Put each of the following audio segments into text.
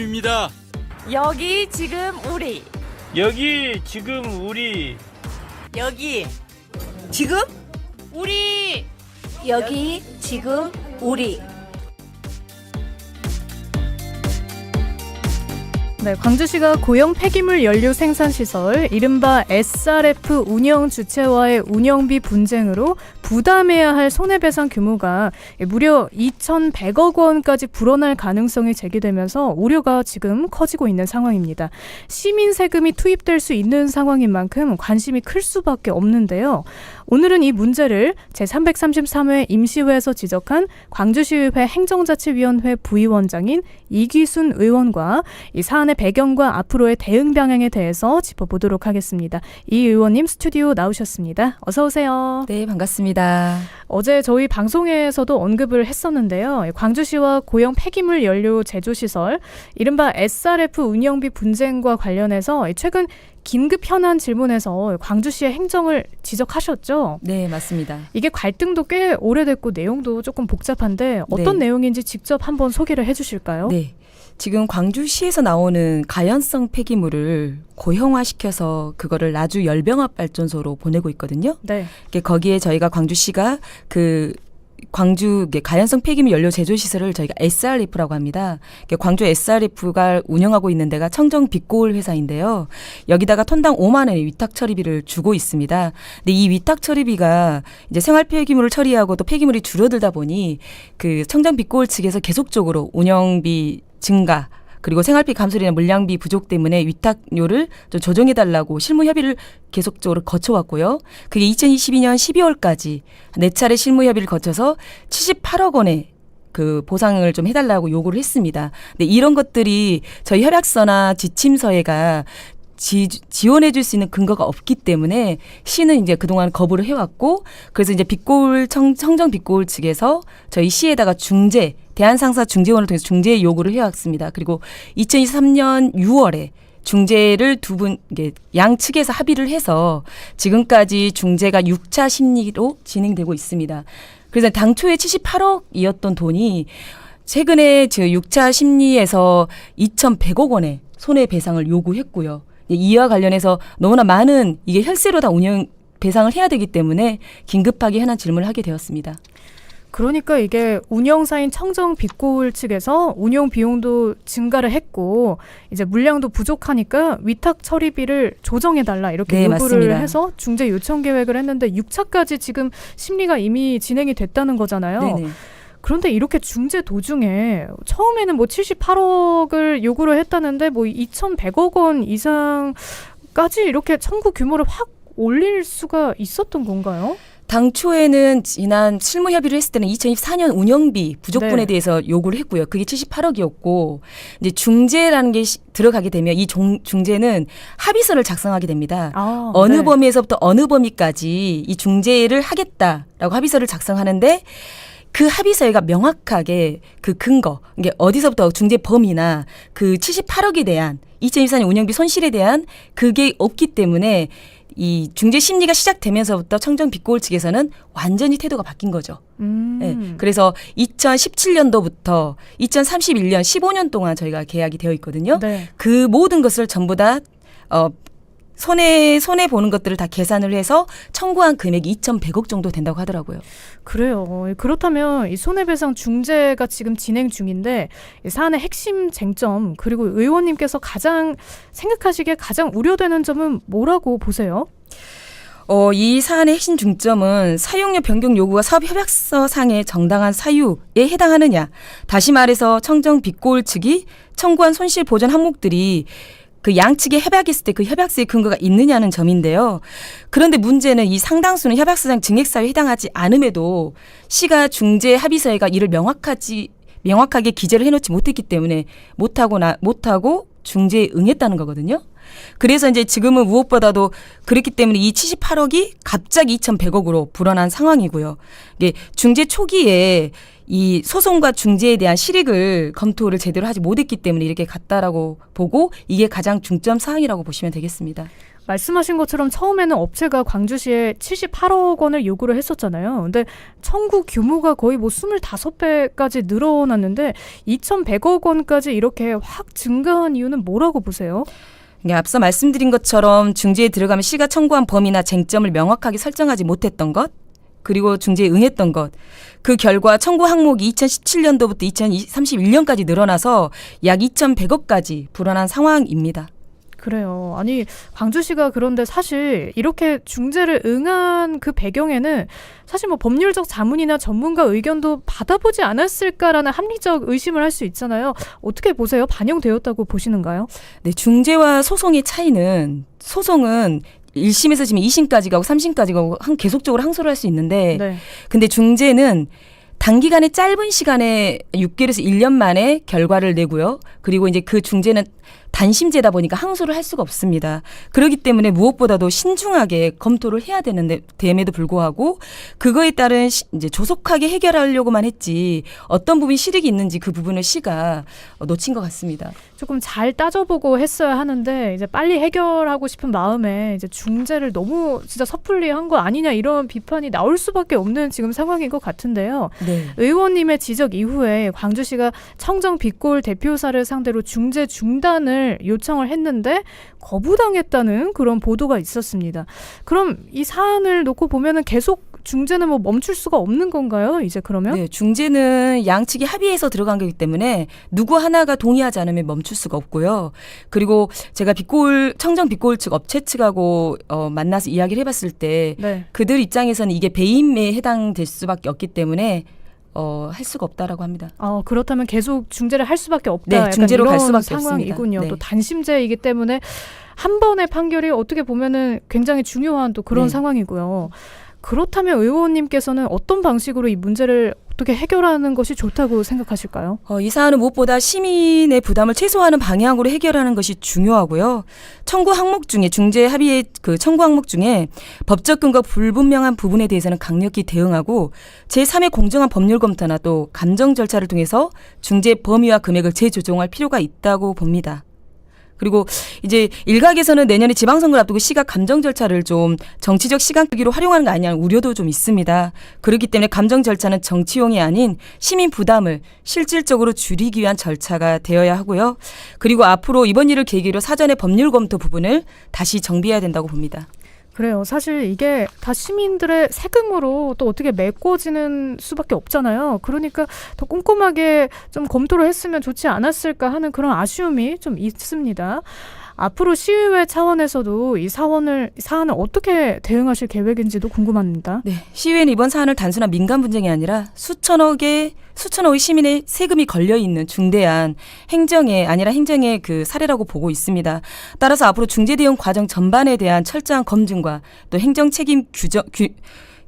입니다. 여기 지금 우리. 여기 지금 우리. 여기. 지금? 우리. 여기 지금 우리 네, 광주시가 고형 폐기물 연료 생산 시설 이른바 SRF 운영 주체와의 운영비 분쟁으로 부담해야 할 손해배상 규모가 무려 2,100억 원까지 불어날 가능성이 제기되면서 우려가 지금 커지고 있는 상황입니다. 시민 세금이 투입될 수 있는 상황인 만큼 관심이 클 수밖에 없는데요. 오늘은 이 문제를 제333회 임시회에서 지적한 광주시의회 행정자치위원회 부위원장인 이기순 의원과 이 사안의 배경과 앞으로의 대응 방향에 대해서 짚어보도록 하겠습니다. 이 의원님 스튜디오 나오셨습니다. 어서 오세요. 네, 반갑습니다. 어제 저희 방송에서도 언급을 했었는데요. 광주시와 고형 폐기물 연료 제조 시설 이른바 SRF 운영비 분쟁과 관련해서 최근 긴급 현안 질문에서 광주시의 행정을 지적하셨죠. 네, 맞습니다. 이게 갈등도 꽤 오래됐고 내용도 조금 복잡한데 어떤 네. 내용인지 직접 한번 소개를 해 주실까요? 네. 지금 광주시에서 나오는 가연성 폐기물을 고형화시켜서 그거를 나주 열병합 발전소로 보내고 있거든요. 네. 거기에 저희가 광주시가 그 광주 가연성 폐기물 연료 제조 시설을 저희가 SRF라고 합니다. 광주 SRF가 운영하고 있는 데가 청정 빛고울 회사인데요. 여기다가 톤당 5만 원의 위탁 처리비를 주고 있습니다. 근데 이 위탁 처리비가 이제 생활 폐기물을 처리하고 또 폐기물이 줄어들다 보니 그 청정 빛고울 측에서 계속적으로 운영비 증가 그리고 생활비 감소나 물량비 부족 때문에 위탁료를 좀 조정해 달라고 실무 협의를 계속적으로 거쳐왔고요. 그게 2022년 12월까지 네 차례 실무 협의를 거쳐서 78억 원의 그 보상을 좀 해달라고 요구를 했습니다. 근데 이런 것들이 저희 협약서나 지침서에가 지, 지원해 줄 수 있는 근거가 없기 때문에 시는 이제 그동안 거부를 해왔고 그래서 이제 빛고울 청, 청정 빛고울 측에서 저희 시에다가 중재 대한상사 중재원을 통해서 중재 요구를 해왔습니다. 그리고 2023년 6월에 중재를 두 분, 양측에서 합의를 해서 지금까지 중재가 6차 심리로 진행되고 있습니다. 그래서 당초에 78억이었던 돈이 최근에 저 6차 심리에서 2,100억 원의 손해배상을 요구했고요. 이와 관련해서 너무나 많은 이게 혈세로 다 운영 배상을 해야 되기 때문에 긴급하게 현안 질문을 하게 되었습니다. 그러니까 이게 운영사인 청정 빛고울 측에서 운영 비용도 증가를 했고 이제 물량도 부족하니까 위탁 처리비를 조정해 달라 이렇게 네, 요구를 맞습니다. 해서 중재 요청 계획을 했는데 6차까지 지금 심리가 이미 진행이 됐다는 거잖아요. 네네. 그런데 이렇게 중재 도중에 처음에는 뭐 78억을 요구를 했다는데 뭐 2,100억 원 이상까지 이렇게 청구 규모를 확 올릴 수가 있었던 건가요? 당초에는 지난 실무 협의를 했을 때는 2024년 운영비 부족분에 네. 대해서 요구를 했고요. 그게 78억이었고 이제 중재라는 게 시- 들어가게 되면 이 종, 중재는 합의서를 작성하게 됩니다. 아, 어느 네. 범위에서부터 어느 범위까지 이 중재를 하겠다라고 합의서를 작성하는데 그 합의서에가 명확하게 그 근거, 이게 어디서부터 중재 범위나 그 78억에 대한 2024년 운영비 손실에 대한 그게 없기 때문에 이 중재 심리가 시작되면서부터 청정 빛고울 측에서는 완전히 태도가 바뀐 거죠. 음. 네. 그래서 2017년도부터 2031년 15년 동안 저희가 계약이 되어 있거든요. 네. 그 모든 것을 전부 다 어, 손해 손해 보는 것들을 다 계산을 해서 청구한 금액이 2,100억 정도 된다고 하더라고요. 그래요. 그렇다면 이 손해배상 중재가 지금 진행 중인데 이 사안의 핵심 쟁점 그리고 의원님께서 가장 생각하시기에 가장 우려되는 점은 뭐라고 보세요? 어, 이 사안의 핵심 중점은 사용료 변경 요구가 사업 협약서 상의 정당한 사유에 해당하느냐. 다시 말해서 청정 빛고울 측이 청구한 손실 보전 항목들이 그 양측의 협약했을 때 그 협약서의 근거가 있느냐는 점인데요. 그런데 문제는 이 상당수는 협약서상 증액사유에 해당하지 않음에도 시가 중재 합의서에가 이를 명확하지 명확하게 기재를 해놓지 못했기 때문에 못하고 나 못하고 중재에 응했다는 거거든요. 그래서 이제 지금은 무엇보다도 그렇기 때문에 이 78억이 갑자기 2,100억으로 불어난 상황이고요. 이게 중재 초기에 이 소송과 중재에 대한 실익을 검토를 제대로 하지 못했기 때문에 이렇게 갔다라고 보고 이게 가장 중점 사항이라고 보시면 되겠습니다. 말씀하신 것처럼 처음에는 업체가 광주시에 78억 원을 요구를 했었잖아요. 근데 청구 규모가 거의 뭐 25배까지 늘어났는데 2,100억 원까지 이렇게 확 증가한 이유는 뭐라고 보세요? 네, 앞서 말씀드린 것처럼 중재에 들어가면 시가 청구한 범위나 쟁점을 명확하게 설정하지 못했던 것, 그리고 중재에 응했던 것. 그 결과 청구 항목이 2017년도부터 2031년까지 늘어나서 약 2,100억까지 불어난 상황입니다. 그래요. 아니 광주시가 그런데 사실 이렇게 중재를 응한 그 배경에는 사실 뭐 법률적 자문이나 전문가 의견도 받아보지 않았을까라는 합리적 의심을 할 수 있잖아요. 어떻게 보세요? 반영되었다고 보시는가요? 네, 중재와 소송의 차이는 소송은 1심에서 지금 2심까지 가고 3심까지 가고 한 계속적으로 항소를 할 수 있는데 네. 근데 중재는 단기간에 짧은 시간에 6개월에서 1년 만에 결과를 내고요. 그리고 이제 그 중재는 단심제다 보니까 항소를 할 수가 없습니다. 그렇기 때문에 무엇보다도 신중하게 검토를 해야 되는데 됨에도 불구하고 그거에 따른 시- 이제 조속하게 해결하려고만 했지 어떤 부분이 실익이 있는지 그 부분을 시가 어, 놓친 것 같습니다. 조금 잘 따져보고 했어야 하는데 이제 빨리 해결하고 싶은 마음에 이제 중재를 너무 진짜 섣불리 한 거 아니냐 이런 비판이 나올 수밖에 없는 지금 상황인 것 같은데요. 네. 의원님의 지적 이후에 광주시가 청정 빚골 대표사를 상대로 중재 중단을 요청을 했는데 거부당했다는 그런 보도가 있었습니다. 그럼 이 사안을 놓고 보면은 계속 중재는 뭐 멈출 수가 없는 건가요? 이제 그러면? 네, 중재는 양측이 합의해서 들어간 거기 때문에 누구 하나가 동의하지 않으면 멈출 수가 없고요. 그리고 제가 빚골 청정 빚골 측 업체 측하고 어, 만나서 이야기를 해봤을 때 네. 그들 입장에서는 이게 배임에 해당될 수밖에 없기 때문에 어, 할 수가 없다라고 합니다. 어, 그렇다면 계속 중재를 할 수밖에 없다. 네, 중재로 갈 수밖에 상황이군요. 네. 또 단심제이기 때문에 한 번의 판결이 어떻게 보면은 굉장히 중요한 또 그런 네. 상황이고요. 그렇다면 의원님께서는 어떤 방식으로 이 문제를 어떻게 해결하는 것이 좋다고 생각하실까요? 어, 이 사안은 무엇보다 시민의 부담을 최소화하는 방향으로 해결하는 것이 중요하고요. 청구 항목 중에 중재 합의의 그 청구 항목 중에 법적 근거 불분명한 부분에 대해서는 강력히 대응하고 제3의 공정한 법률 검토나 또 감정 절차를 통해서 중재 범위와 금액을 재조정할 필요가 있다고 봅니다. 그리고 이제 일각에서는 내년에 지방선거를 앞두고 시각 감정 절차를 좀 정치적 시간 끌기로 활용하는 거 아니냐는 우려도 좀 있습니다. 그렇기 때문에 감정 절차는 정치용이 아닌 시민 부담을 실질적으로 줄이기 위한 절차가 되어야 하고요. 그리고 앞으로 이번 일을 계기로 사전에 법률 검토 부분을 다시 정비해야 된다고 봅니다. 그래요. 사실 이게 다 시민들의 세금으로 또 어떻게 메꿔지는 수밖에 없잖아요. 그러니까 더 꼼꼼하게 좀 검토를 했으면 좋지 않았을까 하는 그런 아쉬움이 좀 있습니다. 앞으로 시의회 차원에서도 이 사원을 이 사안을 어떻게 대응하실 계획인지도 궁금합니다. 네, 시의회는 이번 사안을 단순한 민간 분쟁이 아니라 수천억의 수천억의 시민의 세금이 걸려 있는 중대한 행정의 아니라 행정의 그 사례라고 보고 있습니다. 따라서 앞으로 중재 대응 과정 전반에 대한 철저한 검증과 또 행정 책임 규정 규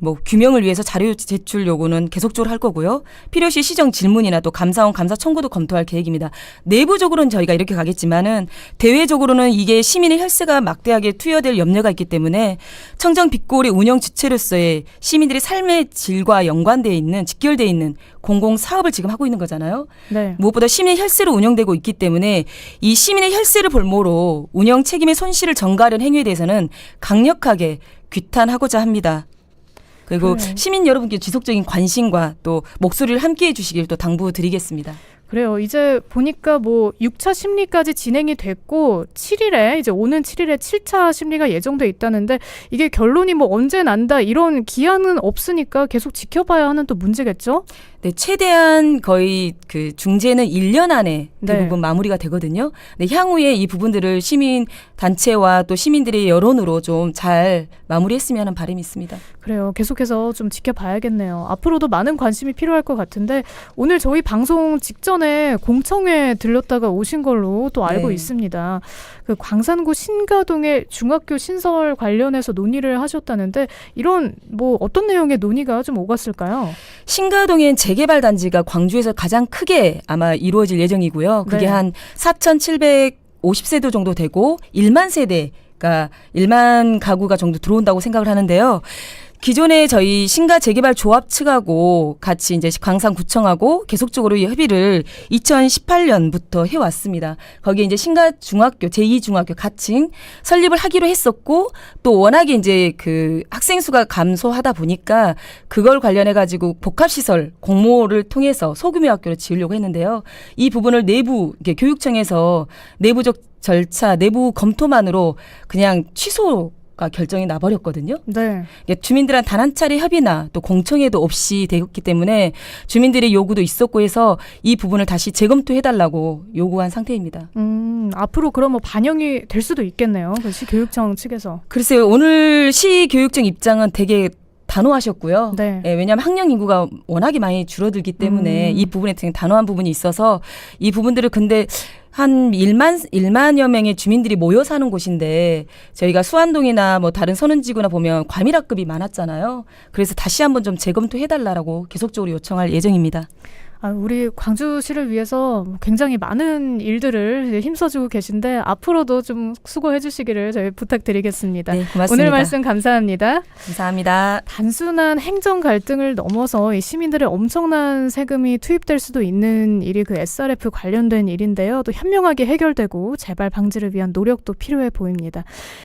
뭐 규명을 위해서 자료 제출 요구는 계속적으로 할 거고요. 필요시 시정 질문이나 또 감사원 감사 청구도 검토할 계획입니다. 내부적으로는 저희가 이렇게 가겠지만은 대외적으로는 이게 시민의 혈세가 막대하게 투여될 염려가 있기 때문에 청정 빚골의 운영 주체로서의 시민들의 삶의 질과 연관돼 있는 직결돼 있는 공공 사업을 지금 하고 있는 거잖아요. 네. 무엇보다 시민의 혈세로 운영되고 있기 때문에 이 시민의 혈세를 볼모로 운영 책임의 손실을 전가하는 행위에 대해서는 강력하게 규탄하고자 합니다. 그리고 그래요. 시민 여러분께 지속적인 관심과 또 목소리를 함께 해주시길 또 당부드리겠습니다. 그래요. 이제 보니까 뭐 6차 심리까지 진행이 됐고 7일에 이제 오는 7일에 7차 심리가 예정돼 있다는데 이게 결론이 뭐 언제 난다 이런 기한은 없으니까 계속 지켜봐야 하는 또 문제겠죠? 네, 최대한 거의 그 중재는 1년 안에 네. 대부분 마무리가 되거든요. 네, 향후에 이 부분들을 시민 단체와 또 시민들의 여론으로 좀 잘 마무리했으면 하는 바람이 있습니다. 그래요. 계속해서 좀 지켜봐야겠네요. 앞으로도 많은 관심이 필요할 것 같은데 오늘 저희 방송 직전 에 공청회 들렸다가 오신 걸로 또 알고 네. 있습니다. 그 광산구 신가동의 중학교 신설 관련해서 논의를 하셨다는데 이런 뭐 어떤 내용의 논의가 좀 오갔을까요? 신가동엔 재개발 단지가 광주에서 가장 크게 아마 이루어질 예정이고요. 그게 네. 한 4,750세대 정도 되고 1만 세대가 1만 가구가 정도 들어온다고 생각을 하는데요. 기존에 저희 신가 재개발 조합 측하고 같이 이제 광산구청하고 계속적으로 이 협의를 2018년부터 해왔습니다. 거기에 이제 신가 중학교 제2중학교 가칭 설립을 하기로 했었고 또 워낙에 이제 그 학생 수가 감소하다 보니까 그걸 관련해 가지고 복합시설 공모를 통해서 소규모 학교를 지으려고 했는데요. 이 부분을 내부 교육청에서 내부적 절차 내부 검토만으로 그냥 취소 가 결정이 나버렸거든요. 네. 주민들한 단 한 차례 협의나 또 공청회도 없이 되었기 때문에 주민들의 요구도 있었고 해서 이 부분을 다시 재검토해달라고 요구한 상태입니다. 음, 앞으로 그럼 뭐 반영이 될 수도 있겠네요. 그 시교육청 측에서. 글쎄요, 오늘 시교육청 입장은 되게 단호하셨고요. 네. 예, 왜냐하면 학령 인구가 워낙에 많이 줄어들기 때문에 음. 이 부분에 되게 단호한 부분이 있어서 이 부분들을 근데 한 1만, 1만여 명의 주민들이 모여 사는 곳인데 저희가 수안동이나 뭐 다른 선원지구나 보면 과밀학급이 많았잖아요. 그래서 다시 한번 좀 재검토해 달라고 계속적으로 요청할 예정입니다. 아, 우리 광주시를 위해서 굉장히 많은 일들을 힘써주고 계신데 앞으로도 좀 수고해 주시기를 저희 부탁드리겠습니다. 네, 고맙습니다. 오늘 말씀 감사합니다. 감사합니다. 단순한 행정 갈등을 넘어서 이 시민들의 엄청난 세금이 투입될 수도 있는 일이 그 SRF 관련된 일인데요. 또 현명하게 해결되고 재발 방지를 위한 노력도 필요해 보입니다.